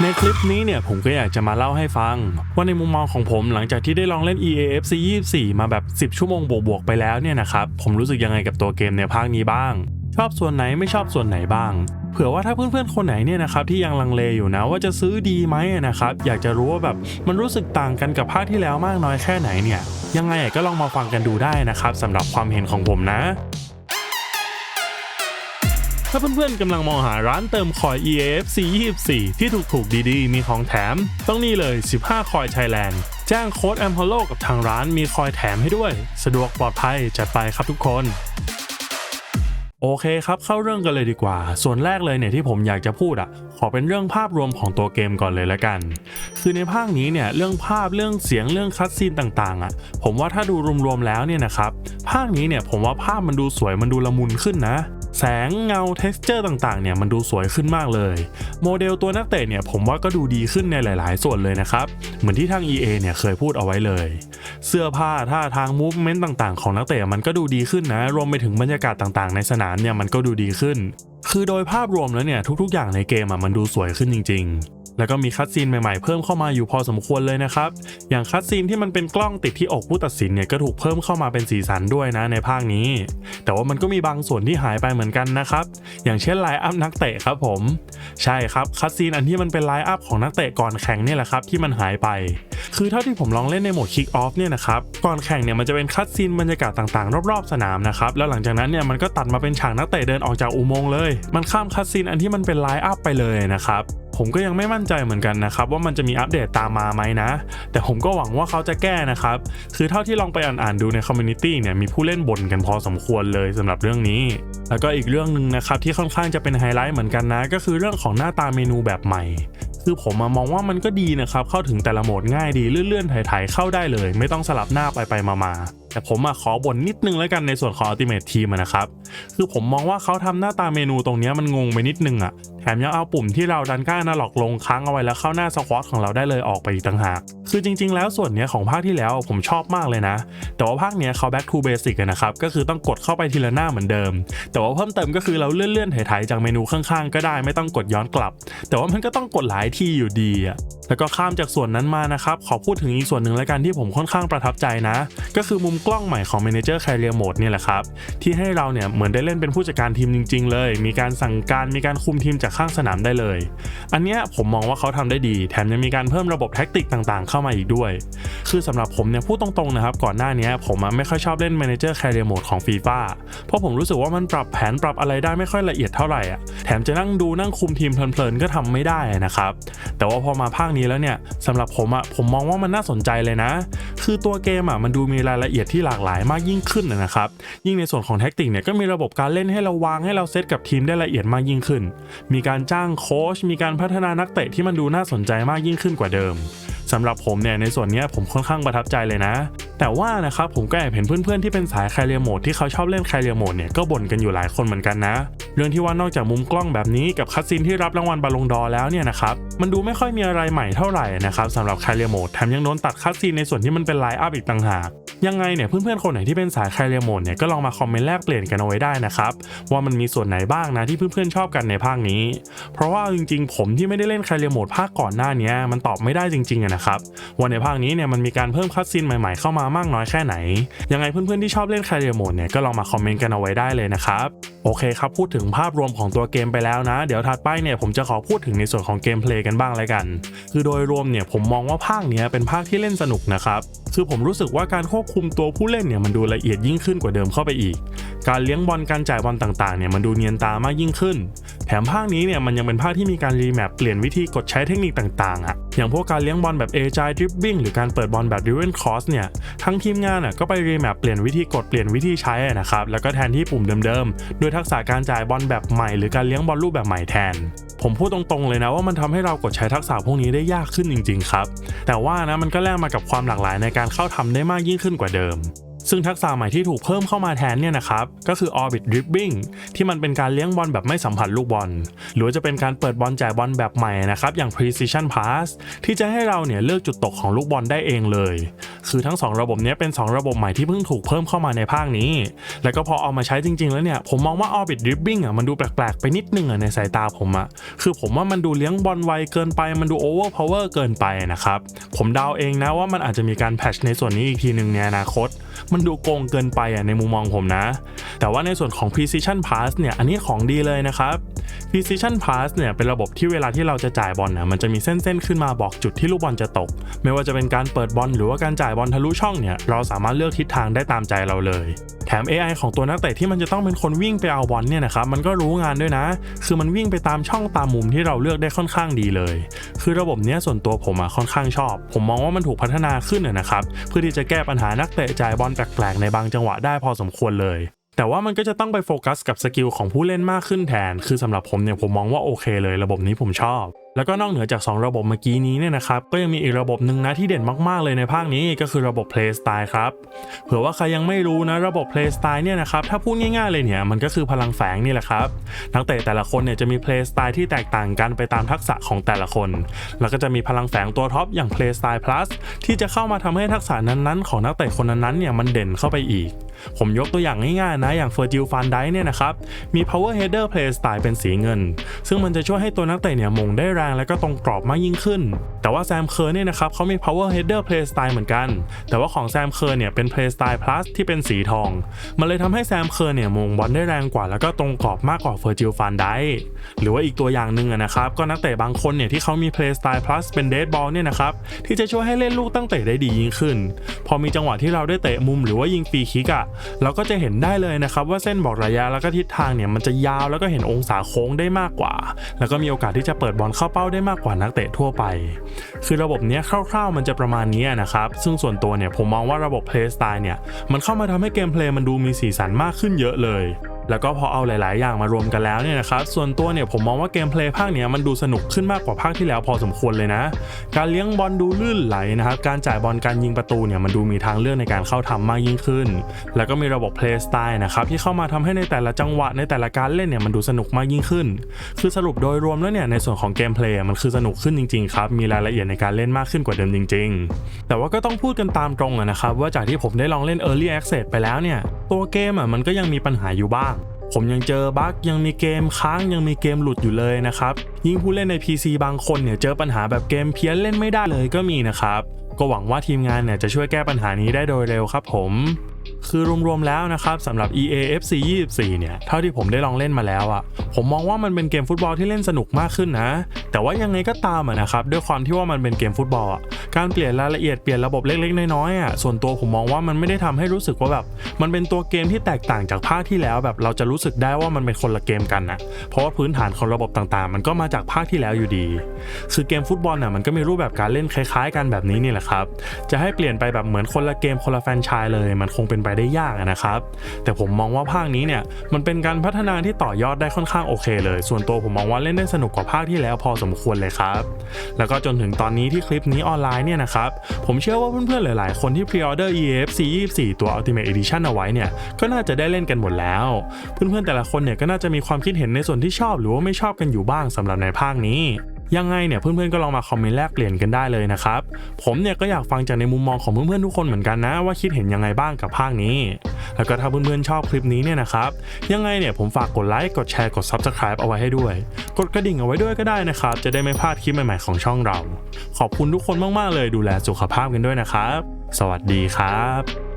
ในคลิปนี้เนี่ยผมก็อยากจะมาเล่าให้ฟัง ว่าในมุมมองของผมหลังจากที่ได้ลองเล่น EAFC 24 มาแบบ 10 ชั่วโมงบวกๆไปแล้วเนี่ยนะครับ ผมรู้สึกยังไงกับตัวเกมในภาคนี้บ้าง ชอบส่วนไหนไม่ชอบส่วนไหนบ้าง เผื่อว่าถ้าเพื่อนๆคนไหนเนี่ยนะครับที่ยังลังเลอยู่นะว่าจะซื้อดีไหมนะครับอยากจะรู้ว่าแบบมันรู้สึกต่างกันกับภาคที่แล้วมากน้อยแค่ไหนเนี่ยยังไงก็ลองมาฟังกันดูได้นะครับสำหรับความเห็นของผมนะ ถ้าเพื่อนๆกำลังมองหาร้านเติมคอย EAFC 24 ที่ถูกๆดีๆ มีของแถม ต้องนี่เลย 15 คอยไทยแลนด์แจ้งโค้ด a m p o l o กับทางร้านมีคอยแถมให้ด้วย สะดวกปลอดภัยจัดไปครับทุกคนโอเคครับ เข้าเรื่องกันเลยดีกว่า ส่วนแรกเลยเนี่ยที่ผมอยากจะพูดอะ ขอเป็นเรื่องภาพรวมของตัวเกมก่อนเลยละกัน คือในภาคนี้เนี่ยเรื่องภาพเรื่องเสียงเรื่องคัดซีนต่างๆอะ ผมว่าถ้าดูรวมๆแล้วเนี่ยนะครับภาคนี้เนี่ยผมว่าภาพมันดูสวยมันดูละมุนขึ้นนะ แสงเงา t e x t อร์ต่างๆเนี่ยมันดูสวยขึ้นมากเลย โมเดลตัวนักเตะเนี่ยผมว่าก็ดูดีขึ้นในหลายๆ ส่วนเลยนะครับ เหมือนที่ทาง EA เนี่ยเคยพูดเอาไว้เลย เสื้อผ้าท่าทางมูฟเมนต์ต่าง ๆ ของนักเตะมันก็ดูดีขึ้นนะ รวมไปถึงบรรยากาศต่างๆ ในสนามเนี่ยมันก็ดูดีขึ้น คือโดยภาพรวมแล้วเนี่ยทุกๆ อย่างในเกมอะมันดูสวยขึ้นจริง ๆ แล้วก็มีคัดซีนใหม่ๆเพิ่มเข้ามาอยู่พอสมควรเลยนะครับ อย่างคัดซีนที่มันเป็นกล้องติดที่อกผู้ตัดสินเนี่ยก็ถูกเพิ่มเข้ามาเป็นสีสันด้วยนะในภาคนี้ แต่ว่ามันก็มีบางส่วนที่หายไปเหมือนกันนะครับ อย่างเช่นไลน์อัพนักเตะครับผม ใช่ครับคัดซีนอันที่มันเป็นไลน์อัพของนักเตะก่อนแข่งเนี่ยแหละครับที่มันหายไป คือเท่าที่ผมลองเล่นในโหมดคิกออฟเนี่ยนะครับก่อนแข่งเนี่ยมันจะเป็นคัดซีนบรรยากาศต่างๆ รอบๆสนามนะครับแล้วหลังจากนั้นเนี่ยมันก็ตัดมาเป็นฉากนักเตะเดินออกจากอุโมงค์เลย มันข้ามคัดซีนอันที่มันเป็นไลน์อัพไปเลยนะครับ ผมก็ยังไม่มั่นใจเหมือนกันนะครับว่ามันจะมีอัปเดตตามมาไหมนะ แต่ผมก็หวังว่าเขาจะแก้นะครับ คือเท่าที่ลองไปอ่านๆดูในคอมมูนิตี้เนี่ยมีผู้เล่นบ่นกันพอสมควรเลยสำหรับเรื่องนี้ แล้วก็อีกเรื่องหนึ่งนะครับที่ค่อนข้างจะเป็นไฮไลท์เหมือนกันนะ ก็คือเรื่องของหน้าตาเมนูแบบใหม่ คือผมมองว่ามันก็ดีนะครับเข้าถึงแต่ละโหมดง่ายดีเลื่อนๆถ่ายๆเข้าได้เลย ไม่ต้องสลับหน้าไปไปๆมาๆ แต่ผมอะขอบ่นนิดนึงแล้วกันในส่วนของ Ultimate Team นะครับ คือผมมองว่าเขาทำหน้าตาเมนูตรงนี้มันงงไปนิดนึงอะแถมยังเอาปุ่มที่เราดันก้านาล็อกลงค้างเอาไว้แล้วเข้าหน้าสควอตของเราได้เลยออกไปอีกต่างหาก คือจริง ๆ แล้วส่วนนี้ของภาคที่แล้วผมชอบมากเลยนะ แต่ว่าภาคเนี้ยเขา back to basic นะครับ ก็คือต้องกดเข้าไปทีละหน้าเหมือนเดิม แต่ว่าเพิ่มเติมก็คือเราเลื่อนๆไถ่ๆจากเมนูข้างๆ ก็ได้ไม่ต้องกดย้อนกลับ แต่ว่ามันก็ต้องกดหลายที่อยู่ดีอะ แล้วก็ข้ามจากส่วนนั้นมานะครับ ขอพูดถึงอีกส่วนหนึ่งแล้วกันที่ผมค่อนข้างประทับใจนะ ก็คือมุมกล้องใหม่ของ Manager Career Mode เนี่ยแหละครับ ที่ให้เราเนี่ยเหมือนได้เล่นเป็นผู้จัดการทีมจริง ๆ เลย มีการสั่งการมีการคุมทีมจากข้างสนามได้เลย อันเนี้ยผมมองว่าเขาทำได้ดี แถมยังมีการเพิ่มระบบแท็กติกต่างๆ เข้ามาอีกด้วย คือสำหรับผมเนี่ยพูดตรงๆนะครับก่อนหน้านี้ผมไม่ค่อยชอบเล่น Manager Career Mode ของ FIFA เพราะผมรู้สึกว่ามันปรับแผนปรับอะไรได้ไม่ค่อยละเอียดเท่าไหร่อะแถมจะนั่งดูนั่งคุมทีมเพลินๆก็ทำไม่ได้นะครับแต่ว่าพอมาภาคนี้แล้วเนี่ยสำหรับผมอะผมมองว่ามันน่าสนใจเลยนะ คือตัวเกมอะมันดูมีรายละเอียดที่หลากหลายมากยิ่งขึ้นนะครับยิ่งในส่วนของแท็กติกเนี่ยก็มีระบบการเล่นให้เราวางให้เราเซตกับทีมได้ละเอียดมากยิ่งขึ้น มีการจ้างโค้ชมีการพัฒนานักเตะที่มันดูน่าสนใจมากยิ่งขึ้นกว่าเดิม สำหรับผมเนี่ยในส่วนนี้ผมค่อนข้างประทับใจเลยนะ แต่ว่านะครับผมก็แอบเห็นเพื่อนๆที่เป็นสายแคเรียโหมดที่เขาชอบเล่นแคเรียโหมดเนี่ยก็บ่นกันอยู่หลายคนเหมือนกันนะ เรื่องที่ว่านอกจากมุมกล้องแบบนี้กับคัสซินที่รับรางวัลบาลงดอแล้วเนี่ยนะครับมันดูไม่ค่อยมีอะไรใหม่เท่าไหร่นะครับสำหรับแคเรียโหมดแถมยังโดนตัดคัสซีนในส่วนที่มันเป็นไลน์อัพอีกต่างหาก ยังไงเนี่ยเพื่อนๆคนไหนที่เป็นสายคเรียโมดเนี่ยก็ลองมาคอมเมนต์แลกเปลี่ยนกันเอาไว้ได้นะครับว่ามันมีส่วนไหนบ้างนะที่เพื่อนๆชอบกันในภาคนี้ เพราะว่าจริงๆ ผมที่ไม่ได้เล่นคเรียโมดภาคก่อนหน้านี้มันตอบไม่ได้จริงๆอะนะครับว่าในภาคนี้เนี่ยมันมีการเพิ่มคัตซีนใหม่ๆเข้ามามากน้อยแค่ไหน ยังไงเพื่อนๆที่ชอบเล่นคเรียโมดเนี่ยก็ลองมาคอมเมนต์กันเอาไว้ได้เลยนะครับโอเคครับพูดถึงภาพรวมของตัวเกมไปแล้วนะ เดี๋ยวถัดไปเนี่ยผมจะขอพูดถึงในส่วนของเกมเพลย์กันบ้างเลยกัน คือโดยรวมเนี่ยผมมองว่าภาคเนี้ยเป็นภาคที่เล่นสนุกนะครับ คือผมรู้สึกว่าการควบคุมตัวผู้เล่นเนี่ยมันดูละเอียดยิ่งขึ้นกว่าเดิมเข้าไปอีก การเลี้ยงบอลการจ่ายบอลต่างๆเนี่ยมันดูเนียนตามากยิ่งขึ้น แถมภาคนี้เนี่ยมันยังเป็นภาคที่มีการรีแมปเปลี่ยนวิธีกดใช้เทคนิคต่างๆอะ อย่างพวกการเลี้ยงบอลแบบเอจายดริบบิ้งหรือการเปิดบอลแบบดิเวนคอสเนี่ยทั้งทีมงานอะก็ไปรีแมปเปลี่ยนวิธีกดเปลี่ยนวิธีใช้นะครับแล้วก็แทนที่ปุ่มเดิมๆด้วยทักษะการจ่ายบอลแบบใหม่หรือการเลี้ยงบอลรูปแบบใหม่แทนผมพูดตรงๆเลยนะว่ามันทำให้เรากดใช้ทักษะพวกนี้ได้ยากขึ้นจริงๆครับ แต่ว่านะมันก็แลกมากับความหลากหลายในการเข้าทำได้มากยิ่งขึ้นกว่าเดิม ซึ่งทักษะใหม่ที่ถูกเพิ่มเข้ามาแทนเนี่ยนะครับก็คือ Orbit Dribbling ที่มันเป็นการเลี้ยงบอลแบบไม่สัมผัสลูกบอล หรือจะเป็นการเปิดบอลจ่ายบอลแบบใหม่นะครับอย่าง Precision Pass ที่จะให้เราเนี่ยเลือกจุดตกของลูกบอลได้เองเลย คือทั้ง 2 ระบบเนี้ยเป็น 2 ระบบใหม่ที่เพิ่งถูกเพิ่มเข้ามาในภาคนี้ แล้วก็พอเอามาใช้จริง ๆ แล้วเนี่ยผมมองว่า Orbit Dribbling อะมันดูแปลกๆไปนิดนึงอะในสายตาผมอะคือผมว่ามันดูเลี้ยงบอลไวเกินไปมันดู over power เกินไปนะครับผมเดาเองนะว่ามันอาจจะมีการแพชในส่วนนี้อีกทีหนึ่งในอนาคตมันดูโกงเกินไปอะในมุมมองผมนะ แต่ว่าในส่วนของ precision pass เนี่ยอันนี้ของดีเลยนะครับ precision pass เนี่ยเป็นระบบที่เวลาที่เราจะจ่ายบอลน่ะมันจะมีเส้นๆขึ้นมาบอกจุดที่ลูกบอลจะตก ไม่ว่าจะเป็นการเปิดบอลหรือว่าการจ่ายบอลทะลุช่องเนี่ยเราสามารถเลือกทิศทางได้ตามใจเราเลย แถม AI ของตัวนักเตะที่มันจะต้องเป็นคนวิ่งไปเอาบอลเนี่ยนะครับมันก็รู้งานด้วยนะ คือมันวิ่งไปตามช่องตามมุมที่เราเลือกได้ค่อนข้างดีเลย คือระบบเนี้ยส่วนตัวผมอะค่อนข้างชอบ ผมมองว่ามันถูกพัฒนาขึ้นนะครับเพื่อที่จะแก้ปัญหานักเตะจ่ายบอลแปลกๆในบางจังหวะได้พอสมควรเลย แต่ว่ามันก็จะต้องไปโฟกัสกับสกิลของผู้เล่นมากขึ้นแทน คือสำหรับผมเนี่ยผมมองว่าโอเคเลยระบบนี้ผมชอบ แล้วก็นอกเหนือจาก 2 ระบบเมื่อกี้นี้เนี่ยนะครับ ก็ยังมีอีกระบบหนึ่งนะที่เด่นมากๆเลยในภาคนี้ก็คือระบบ Play Style ครับ เผื่อว่าใครยังไม่รู้นะระบบ Play Style เนี่ยนะครับ ถ้าพูดง่ายๆเลยเนี่ยมันก็คือพลังแฝงนี่แหละครับ นักเตะแต่ละคนเนี่ยจะมี Play Style ที่แตกต่างกันไปตามทักษะของแต่ละคน แล้วก็จะมีพลังแฝงตัวท็อปอย่าง Play Style Plus ที่จะเข้ามาทำให้ทักษะนั้นๆ ของนักเตะคนนั้นๆเนี่ยมันเด่นเข้าไปอีก ผมยกตัวอย่างง่ายๆนะ อย่างเฟอร์จิลฟานไดเนี่ยนะครับมี power header play style เป็นสีเงิน ซึ่งมันจะช่วยให้ตัวนักเตะเนี่ยมงได้แรงและก็ตรงกรอบมากยิ่งขึ้น แต่ว่าแซมเคอร์เนี่ยนะครับเขามี power header play style เหมือนกัน แต่ว่าของแซมเคอร์เนี่ยเป็น play style plus ที่เป็นสีทอง มันเลยทำให้แซมเคอร์เนี่ยมงบอลได้แรงกว่า แล้วก็ตรงกรอบมากกว่าเฟอร์จิลฟานไดหรือว่าอีกตัวอย่างหนึ่งนะครับก็นักเตะบางคนเนี่ยที่เขามี play style plus เป็น dead ball เนี่ยนะครับที่จะช่วยให้เล่นลูกตั้งเตะได้ดียิ่งขึ้น พอมีจังหวะที่เราได้เตะมุมหรือว่ายิงฟรีคิกอะเราก็จะเห็นได้เลยนะครับว่าเส้นบอกระยะแล้วก็ทิศทางเนี่ยมันจะยาวแล้วก็เห็นองศาโค้งได้มากกว่า แล้วก็มีโอกาสที่จะเปิดบอลเข้าเป้าได้มากกว่านักเตะทั่วไป คือระบบเนี้ยคร่าวๆ มันจะประมาณนี้นะครับ ซึ่งส่วนตัวเนี่ยผมมองว่าระบบเพลย์สไตล์เนี่ยมันเข้ามาทำให้เกมเพลย์มันดูมีสีสันมากขึ้นเยอะเลย แล้วก็พอเอาหลาย ๆ อย่างมารวมกันแล้วเนี่ยนะครับส่วนตัวเนี่ยผมมองว่าเกมเพลย์ภาคเนี้ยมันดูสนุกขึ้นมากกว่าภาคที่แล้วพอสมควรเลยนะ การเลี้ยงบอลดูลื่นไหลนะครับการจ่ายบอลการยิงประตูเนี่ยมันดูมีทางเลือกในการเข้าทำมากยิ่งขึ้น แล้วก็มีระบบ Play Style นะครับที่เข้ามาทำให้ในแต่ละจังหวะในแต่ละการเล่นเนี่ยมันดูสนุกมากยิ่งขึ้น คือสรุปโดยรวมแล้วเนี่ยในส่วนของเกมเพลย์มันคือสนุกขึ้นจริง ๆ ครับมีรายละเอียดในการเล่นมากขึ้นกว่าเดิมจริง ๆ แต่ว่าก็ต้องพูดกันตามตรงนะครับว่าจากที่ผมได้ลองเล่น Early Access ไปแล้วเนี่ย ตัวเกมอะมันก็ยังมีปัญหาอยู่บ้าง ผมยังเจอบั๊กยังมีเกมค้างยังมีเกมหลุดอยู่เลยนะครับยิ่งผู้เล่นใน PC บางคนเนี่ยเจอปัญหาแบบเกมเพี้ยนเล่นไม่ได้เลยก็มีนะครับก็หวังว่าทีมงานเนี่ยจะช่วยแก้ปัญหานี้ได้โดยเร็วครับผม คือรวมๆแล้วนะครับสำหรับ EA FC 24 เนี่ย เท่าที่ผมได้ลองเล่นมาแล้วอะ่ะ ผมมองว่ามันเป็นเกมฟุตบอลที่เล่นสนุกมากขึ้นนะ แต่ว่ายังไงก็ตามอะนะครับด้วยความที่ว่ามันเป็นเกมฟุตบอลอะการเปลี่ยนรายละเอียดเปลี่ยนระบบเล็กๆน้อยๆอะส่วนตัวผมมองว่ามันไม่ได้ทำให้รู้สึกว่าแบบ มันเป็นตัวเกมที่แตกต่างจากภาคที่แล้วแบบเราจะรู้สึกได้ว่ามันเป็นคนละเกมกันนะเพราะว่าพื้นฐานของระบบต่างๆ มันก็มาจากภาคที่แล้วอยู่ดีคือเกมฟุตบอลน่ะมันก็มีรูปแบบการเล่นคล้าย ๆ กันแบบนี้นี่แหละครับจะให้เปลี่ยนไปแบบเหมือนคนละเกมคนละแฟนชส์เลย มันคงเป็นไปได้ยากนะครับ แต่ผมมองว่าภาคนี้เนี่ยมันเป็นการพัฒนาที่ต่อยอดได้ค่อนข้างโอเคเลย ส่วนตัวผมมองว่าเล่นได้สนุกกว่าภาคที่แล้วพอสมควรเลยครับ แล้วก็จนถึงตอนนี้ที่คลิปนี้ออนไลน์เนี่ยนะครับ ผมเชื่อว่าเพื่อนๆหลายๆ คนที่พรีออเดอร์ EFC 24 ตัว Ultimate Edition เอาไว้เนี่ยก็น่าจะได้เล่นกันหมดแล้ว เพื่อนๆแต่ละคนเนี่ยก็น่าจะมีความคิดเห็นในส่วนที่ชอบหรือว่าไม่ชอบกันอยู่บ้างสำหรับในภาคนี้ ยังไงเนี่ยเพื่อนๆก็ลองมาคอมเมนต์แลกเปลี่ยนกันได้เลยนะครับผมเนี่ยก็อยากฟังจากในมุมมองของเพื่อนๆทุกคนเหมือนกันนะ ว่าคิดเห็นยังไงบ้างกับภาคนี้ แล้วก็ถ้าเพื่อนๆชอบคลิปนี้เนี่ยนะครับยังไงเนี่ยผมฝากกดไลค์กดแชร์กด Subscribe เอาไว้ให้ด้วย กดกระดิ่งเอาไว้ด้วยก็ได้นะครับจะได้ไม่พลาดคลิปใหม่ๆของช่องเรา ขอบคุณทุกคนมากๆเลยดูแลสุขภาพกันด้วยนะครับ สวัสดีครับ